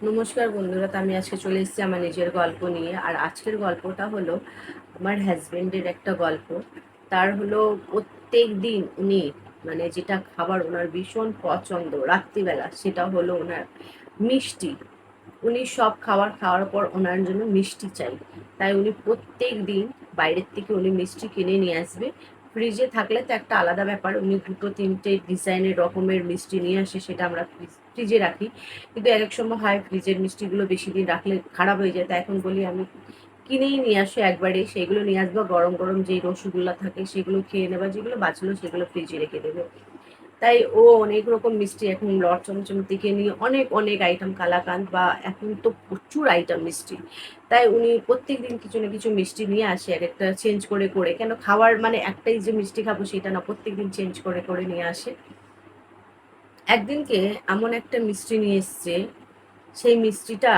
নমস্কার বন্ধুরা আমি আজকে চলে এসেছি আমার নিজের গল্প নিয়ে। আর আজকের গল্পটা হলো আমার হাজব্যান্ডের একটা গল্প। তার হলো প্রত্যেক দিন উনি মানে যেটা খাবার ওনার ভীষণ পছন্দ, রাত্রিবেলা সেটা হলো ওনার মিষ্টি। উনি সব খাবার খাওয়ার পর ওনার জন্য মিষ্টি চাই। তাই উনি প্রত্যেক দিন বাইরের থেকে উনি মিষ্টি কিনে নিয়ে আসবে। ফ্রিজে থাকলে তো একটা আলাদা ব্যাপার, উনি দুটো তিনটে ডিজাইনের রকমের মিষ্টি নিয়ে আসে, সেটা আমরা ফ্রিজে রাখি। কিন্তু এক এক সময় হয় ফ্রিজের মিষ্টিগুলো বেশি দিন রাখলে খারাপ হয়ে যায়। তাই এখন বলি আমি কিনেই নিয়ে আসো একবারে। সেগুলো নিয়ে আসব। গরম গরম যেই রসগোল্লা থাকে সেগুলো খেয়ে নেবা। যেগুলো বাঁচলো সেগুলো ফ্রিজে রেখে দেবে। তাই ও অনেক রকম মিষ্টি এখন লট চমচম থেকে নিয়ে অনেক অনেক আইটেম কালাকান্দ বা এখন তো প্রচুর আইটেম মিষ্টি। তাই উনি প্রত্যেক দিন কিছু না কিছু মিষ্টি নিয়ে আসে এক একটা চেঞ্জ করে করে। কেন খাওয়ার মানে একটাই যে মিষ্টি খাব সেটা না প্রত্যেক দিন চেঞ্জ করে করে নিয়ে আসে। একদিনকে এমন একটা মিষ্টি নিয়ে এসছে, সেই মিষ্টিটা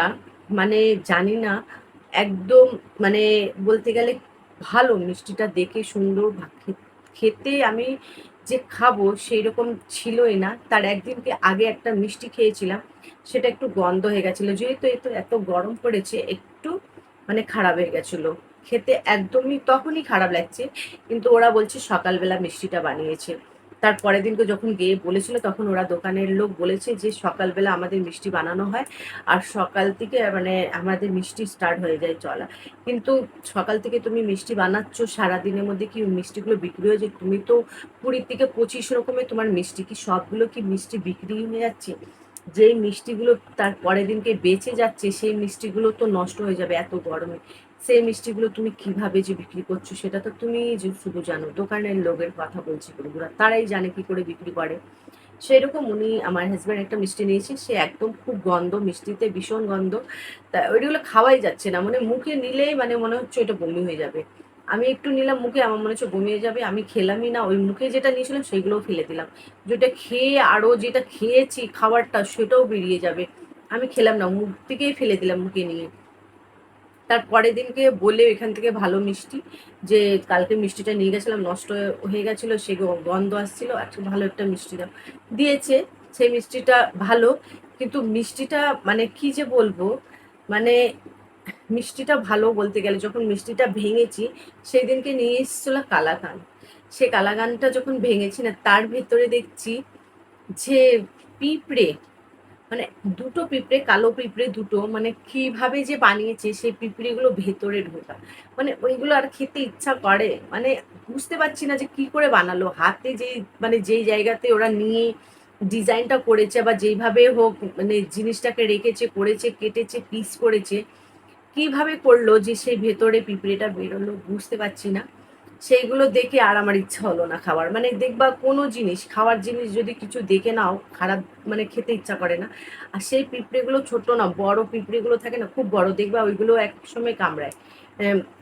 মানে জানি না, একদম মানে বলতে গেলে ভালো মিষ্টিটা দেখে সুন্দর খেতে আমি যে খাব সেই রকম ছিলই না। তার একদিনকে আগে একটা মিষ্টি খেয়েছিলাম, সেটা একটু গন্ধ হয়ে গেছিল। যেহেতু এত এত গরম পড়েছে, একটু মানে খারাপ হয়ে গেছিল। খেতে একদমই তখনই খারাপ লাগছে, কিন্তু ওরা বলছে সকালবেলা মিষ্টিটা বানিয়েছে। তার পরের দিনকে যখন গিয়ে বলেছিল, তখন ওরা দোকানের লোক বলেছে যে সকালবেলা আমাদের মিষ্টি বানানো হয় আর সকাল থেকে মানে আমাদের মিষ্টি স্টার্ট হয়ে যায় চলা। কিন্তু সকাল থেকে তুমি মিষ্টি বানাচ্ছ, সারাদিনের মধ্যে কি মিষ্টিগুলো বিক্রি হয়ে যায়? তুমি তো কুড়ির থেকে পঁচিশ রকমের তোমার মিষ্টি, কি সবগুলো কি মিষ্টি বিক্রি হয়ে যাচ্ছে? যেই মিষ্টিগুলো তার পরের দিনকে বেঁচে যাচ্ছে, সেই মিষ্টিগুলো তো নষ্ট হয়ে যাবে এত গরমে। সেই মিষ্টিগুলো তুমি কীভাবে যে বিক্রি করছ সেটা তো তুমি যে শুধু জানো, দোকানের লোকের কথা বলছি বন্ধুরা, তারাই জানে কি করে বিক্রি করে। সেরকম উনি, আমার হাজব্যান্ড একটা মিষ্টি নিয়েছে, সে একদম খুব গন্ধ, মিষ্টিতে ভীষণ গন্ধ। তা ওইগুলো খাওয়াই যাচ্ছে না মানে মুখে নিলেই মানে মনে হচ্ছে ওইটা বমি হয়ে যাবে। আমি একটু নিলাম, মুখে আমার মনে হচ্ছে বমি হয়ে যাবে, আমি খেলামই না, ওই মুখে যেটা নিয়েছিলাম সেগুলোও ফেলে দিলাম। যেটা খেয়ে আরও যেটা খেয়েছি খাবারটা সেটাও বেরিয়ে যাবে। আমি খেলাম না, মুখ থেকেই ফেলে দিলাম মুখে নিয়ে। তার পরের দিনকে বলে এখান থেকে ভালো মিষ্টি, যে কালকে মিষ্টিটা নিয়ে গেছিলাম, নষ্ট হয়ে গেছিল, সে গন্ধ আসছিল একটা ভালো একটা মিষ্টি দাও। দিয়েছে, সেই মিষ্টিটা ভালো, কিন্তু মিষ্টিটা মানে কি যে বলব মানে মিষ্টিটা ভালো বলতে গেলে যখন মিষ্টিটা ভেঙেছি সেই দিনকে নিয়ে এসেছিল কালাকান। সে কালাগানটা যখন ভেঙেছি না, তার ভেতরে দেখছি যে পিঁপড়ে মানে দুটো পিঁপড়ে, কালো পিঁপড়ে দুটো মানে কীভাবে যে বানিয়েছে সেই পিঁপড়েগুলো ভেতরে ঢোকা। মানে ওইগুলো আর খেতে ইচ্ছা করে মানে বুঝতে পারছি না যে কি করে বানালো। হাতে যেই মানে যেই জায়গাতে ওরা নিয়ে ডিজাইনটা করেছে বা যেইভাবে হোক মানে জিনিসটাকে রেখেছে, করেছে, কেটেছে, পিস করেছে কীভাবে করল যে সেই ভেতরে পিঁপড়েটা বেরোলো বুঝতে পারছি না। সেইগুলো দেখে আর আমার ইচ্ছা হলো না খাবার মানে দেখবা কোনো জিনিস, খাওয়ার জিনিস যদি কিছু দেখে নাও, খারাপ মানে খেতে ইচ্ছা করে না। আর সেই পিঁপড়েগুলো ছোট না, বড় পিঁপড়েগুলো থাকে না, খুব বড়, দেখবা ওইগুলো এক সময় কামড়ায়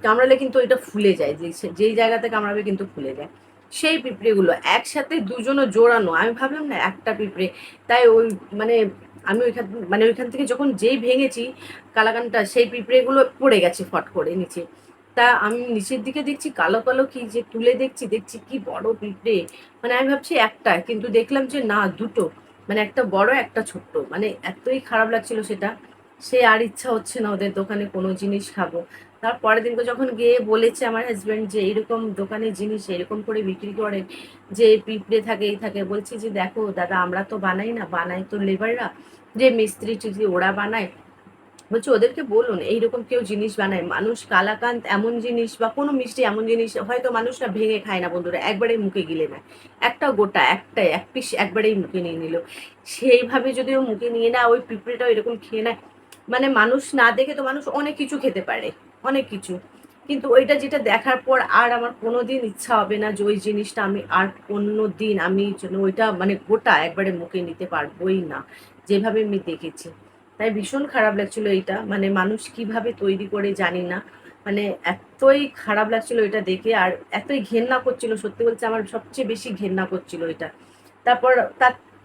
কামড়ালে কিন্তু ওইটা ফুলে যায়, যে যেই জায়গাতে কামড়াবে কিন্তু ফুলে যায়। সেই পিঁপড়েগুলো একসাথে দুজনও জোড়ানো, আমি ভাবলাম না একটা পিঁপড়ে, তাই ওই মানে আমি ওইখান মানে ওইখান থেকে যখন যেই ভেঙেছি কালাকানটা সেই পিঁপড়েগুলো পড়ে গেছে ফট করে নিচে। তা আমি নিচের দিকে দেখছি, কালো কালো কি যে তুলে দেখছি দেখছি কি বড় পিঁপড়ে। মানে আমি ভাবছি একটা, কিন্তু দেখলাম যে না, দুটো। মানে একটা বড়, একটা ছোট্ট। মানে এতই খারাপ লাগছিল সেটা। সে আর ইচ্ছা হচ্ছে না ওদের দোকানে কোনো জিনিস খাব। তার পরের দিনকে যখন গিয়ে বলেছে আমার হাজব্যান্ড যে এইরকম দোকানে জিনিস এরকম করে বিক্রি করে, যে পিঁপড়ে থাকে, এই থাকে। বলছি যে, দেখো দাদা, আমরা তো বানাই না বানাই তো লেবাররা যে মিস্ত্রি যদি ওরা বানায়, বলছি ওদেরকে বলুন, এইরকম কেউ জিনিস বানায়? মানুষ কালাকান্ত এমন জিনিস বা কোনো মিষ্টি এমন জিনিস, হয়তো মানুষরা ভেঙে খায় না বন্ধুরা, একবারে মুখে গিলে নেয়। একটা গোটা, একটা, এক পিস একবারেই মুখে নিয়ে নিল। সেইভাবে যদি ও মুখে নিয়ে নেয়, ওই পিঁপড়েটাও এরকম খেয়ে নেয়। মানে মানুষ না দেখে তো মানুষ অনেক কিছু খেতে পারে, অনেক কিছু। কিন্তু ওইটা যেটা দেখার পর আর আমার কোনো দিন ইচ্ছা হবে না যে ওই জিনিসটা আমি আর অন্য দিন আমি ওইটা মানে গোটা একবারে মুখে নিতে পারবোই না, যেভাবে আমি দেখেছি। তাই ভীষণ খারাপ লাগছিল এইটা মানে মানুষ কীভাবে তৈরি করে জানি না মানে এতই খারাপ লাগছিল এটা দেখে আর এতই ঘেন্না করছিল, সত্যি বলছে আমার সবচেয়ে বেশি ঘেন্না করছিল এটা। তারপর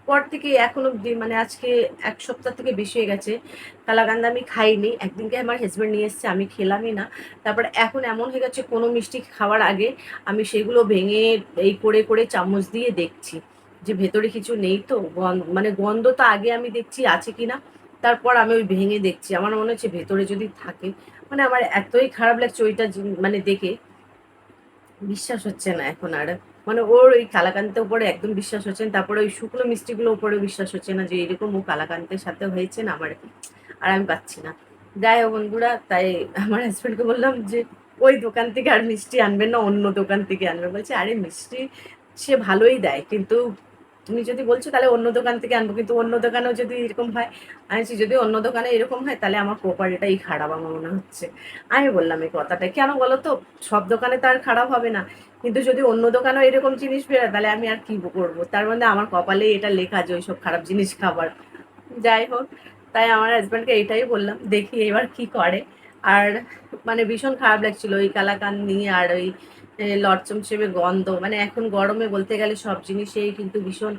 তারপর থেকে এখন অব্দি মানে আজকে এক সপ্তাহ থেকে বেশি হয়ে গেছে। কালাকান্দা আমি খাইনি, একদিনকে আমার হাজব্যান্ড নিয়ে এসছে, আমি খেলামই না। তারপর এখন এমন হয়ে গেছে, কোনো মিষ্টি খাওয়ার আগে আমি সেগুলো ভেঙে এই করে করে চামচ দিয়ে দেখছি। যে ভেতরে কিছু নেই তো মানে গন্ধ তো আগে আমি দেখছি আছে কিনা, তারপর আমি ওই ভেঙে দেখছি। আমার মনে হচ্ছে ভেতরে যদি থাকে মানে আমার এতই খারাপ লাগছে ওইটা মানে দেখে। বিশ্বাস হচ্ছে না এখন আর। মানে ওর ওই কালাকান্তের উপরে একদম বিশ্বাস হচ্ছে না, তারপরে ওই শুকনো মিষ্টিগুলো উপরে বিশ্বাস হচ্ছে না যে এরকম ও কালাকান্তের সাথে হয়েছে না, আমার আর আমি পাচ্ছি না। যাই হোক বন্ধুরা, তাই আমার হাজব্যান্ডকে বললাম যে ওই দোকান থেকে আর মিষ্টি আনবেন না, অন্য দোকান থেকে আনবেন বলছে, আরে মিষ্টি সে ভালোই দেয়, কিন্তু তুমি যদি বলছো তাহলে অন্য দোকান থেকে আনব, কিন্তু অন্য দোকানেও যদি এরকম হয়, আমি যদি অন্য দোকানে এরকম হয় তাহলে আমার কোপারিটাই খারাপ আমার মনে হচ্ছে। আমি বললাম, এই কথাটা কেন বলো তো? সব দোকানে তো আর খারাপ হবে না। কিন্তু যদি অন্য দোকানেও এরকম জিনিস বেরোয়, তাহলে আমি আর কি করব? তার মধ্যে আমার কপালে এটা লেখা যে ওইসব খারাপ জিনিস খাবার। যাই হোক, তাই আমার হাজব্যান্ডকে এটাই বললাম, দেখি এবার কি করে। আর মানে ভীষণ খারাপ লাগছিল ওই কালাকান নিয়ে আর ওই লটচমচমে গন্ধ। মানে এখন গরমে বলতে গেলে সব জিনিসেই কিন্তু ভীষণ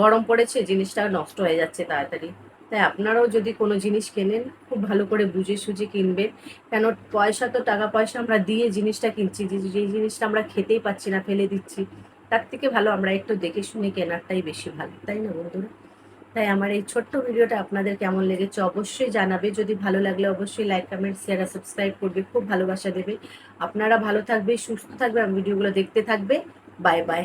গরম পড়েছে, জিনিসটা নষ্ট হয়ে যাচ্ছে তাড়াতাড়ি। তাই আপনারাও যদি কোনো জিনিস কেনেন, খুব ভালো করে বুঝে সুঝে কিনবেন। কেন পয়সা তো টাকা পয়সা আমরা দিয়ে জিনিসটা কিনছি, যে যে জিনিসটা আমরা খেতেই পাচ্ছি না, ফেলে দিচ্ছি, তার থেকে ভালো আমরা একটু দেখে শুনে কেনারটাই বেশি ভালো, তাই না বন্ধুরা? তাই আমার এই ছোট্ট ভিডিওটা আপনাদের কেমন লেগেছে অবশ্যই জানাবে। যদি ভালো লাগলে অবশ্যই লাইক কমেন্ট শেয়ার আর সাবস্ক্রাইব করবে। খুব ভালোবাসা দেবে। আপনারা ভালো থাকবে, সুস্থ থাকবে, আর ভিডিওগুলো দেখতে থাকবে। Bye bye